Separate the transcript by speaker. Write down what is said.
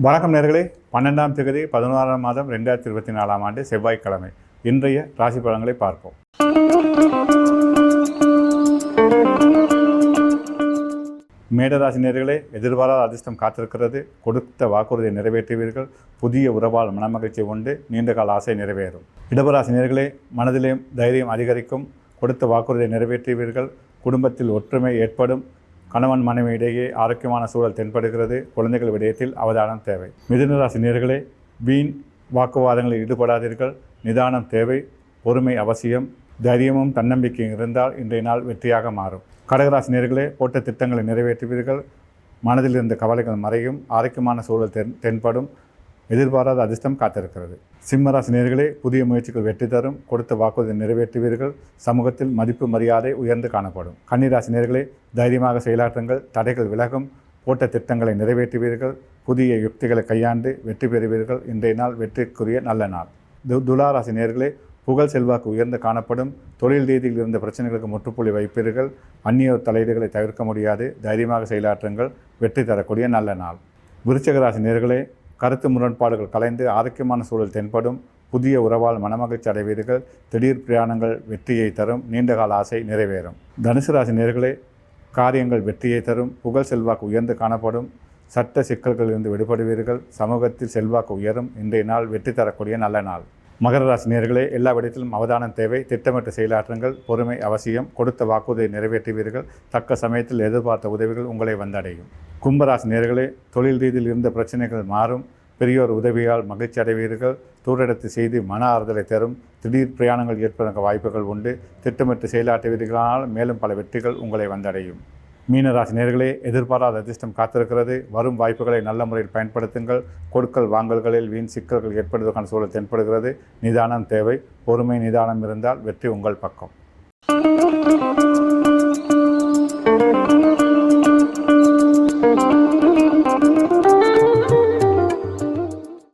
Speaker 1: வணக்கம் நேர்களே. பன்னெண்டாம் தேதி பதினோராம் மாதம் ரெண்டாயிரத்தி இருபத்தி நாலாம் ஆண்டு செவ்வாய்க்கிழமை. இன்றைய ராசி பலன்களை பார்ப்போம். மேடராசி நேர்களே எதிர்பாராத அதிர்ஷ்டம் காத்திருக்கிறது. கொடுத்த வாக்குறுதியை நிறைவேற்றுவீர்கள். புதிய உறவால் மனமகிழ்ச்சி உண்டு. நீண்டகால ஆசை நிறைவேறும். இடபராசி நேர்களே மனதிலே தைரியம் அதிகரிக்கும். கொடுத்த வாக்குறுதியை நிறைவேற்றுவீர்கள். குடும்பத்தில் ஒற்றுமை ஏற்படும். கணவன் மனைவி இடையே ஆரோக்கியமான சூழல் தென்படுகிறது. குழந்தைகள் விடயத்தில் அவதானம் தேவை. மிதுனராசி நேர்களே வீண் வாக்குவாதங்களில் ஈடுபடாதீர்கள். நிதானம் தேவை பொறுமை அவசியம் தைரியமும் தன்னம்பிக்கையும் இருந்தால் இன்றைய நாள் வெற்றியாக மாறும். கடகராசி நேர்களே போட்ட திட்டங்களை நிறைவேற்றுவீர்கள். மனதில் இருந்த கவலைகள் மறையும். ஆரோக்கியமான சூழல் தென் தென்படும். எதிர்பாராத அதிர்ஷ்டம் காத்திருக்கிறது. சிம்மராசி நேர்களே புதிய முயற்சிகள் வெற்றி தரும் கொடுத்த வாக்குறுதி நிறைவேற்றுவீர்கள். சமூகத்தில் மதிப்பு மரியாதை உயர்ந்து காணப்படும். கன்னிராசி நேர்களே தைரியமாக செயலாற்றுங்கள். தடைகள் விலகும். போட்ட திட்டங்களை நிறைவேற்றுவீர்கள். புதிய யுக்திகளை கையாண்டு வெற்றி பெறுவீர்கள். இன்றைய நாள் வெற்றிக்குரிய நல்ல நாள். து துளாராசி நேர்களே புகழ் செல்வாக்கு உயர்ந்து காணப்படும். தொழில் ரீதியில் இருந்த பிரச்சனைகளுக்கு முற்றுப்புள்ளி வைப்பீர்கள். அந்நிய தலையீடுகளை தவிர்க்க முடியாது. தைரியமாக செயலாற்றுங்கள். வெற்றி தரக்கூடிய நல்ல நாள். விருச்சகராசி நேர்களே கருத்து முரண்பாடுகள் கலைந்து ஆரோக்கியமான சூழல் தென்படும். புதிய உறவால் மனமகிழ்ச்சி அடைவீர்கள். திடீர் பிரயாணங்கள் வெற்றியை தரும். நீண்டகால ஆசை நிறைவேறும். தனுசு ராசி நேர்களே காரியங்கள் வெற்றியை தரும். புகழ் செல்வாக்கு உயர்ந்து காணப்படும். சட்ட சிக்கல்களிலிருந்து விடுபடுவீர்கள். சமூகத்தில் செல்வாக்கு உயரும். இன்றைய நாள் வெற்றி தரக்கூடிய நல்ல நாள். மகர ராசி நேர்களே எல்லா விடத்திலும் அவதானம் தேவை. திட்டமிட்டு செயலாற்றுங்கள். பொறுமை அவசியம். கொடுத்த வாக்குறுதியை நிறைவேற்றுவீர்கள். தக்க சமயத்தில் எதிர்பார்த்த உதவிகள் உங்களை வந்தடையும். கும்பராசி நேர்களே தொழில் ரீதியில் இருந்த பிரச்சனைகள் மாறும். பெரியோர் உதவியால் மகிழ்ச்சி அடைவீர்கள். தூரடத்து செய்து மன ஆறுதலை தரும். திடீர் பிரயாணங்கள் ஏற்பதற்கு வாய்ப்புகள் உண்டு. திட்டமிட்டு செயலாற்றுவீர்களானால் மேலும் பல வெற்றிகள் உங்களை வந்தடையும். மீனராசி நேர்களே எதிர்பாராத அதிர்ஷ்டம் காத்திருக்கிறது. வரும் வாய்ப்புகளை நல்ல முறையில் பயன்படுத்துங்கள். கொடுக்கல் வாங்கல்களில் வீண் சிக்கல்கள் ஏற்படுவதற்கான சூழல் தென்படுகிறது. நிதானம் தேவை. பொறுமை நிதானம் இருந்தால் வெற்றி உங்கள் பக்கம்.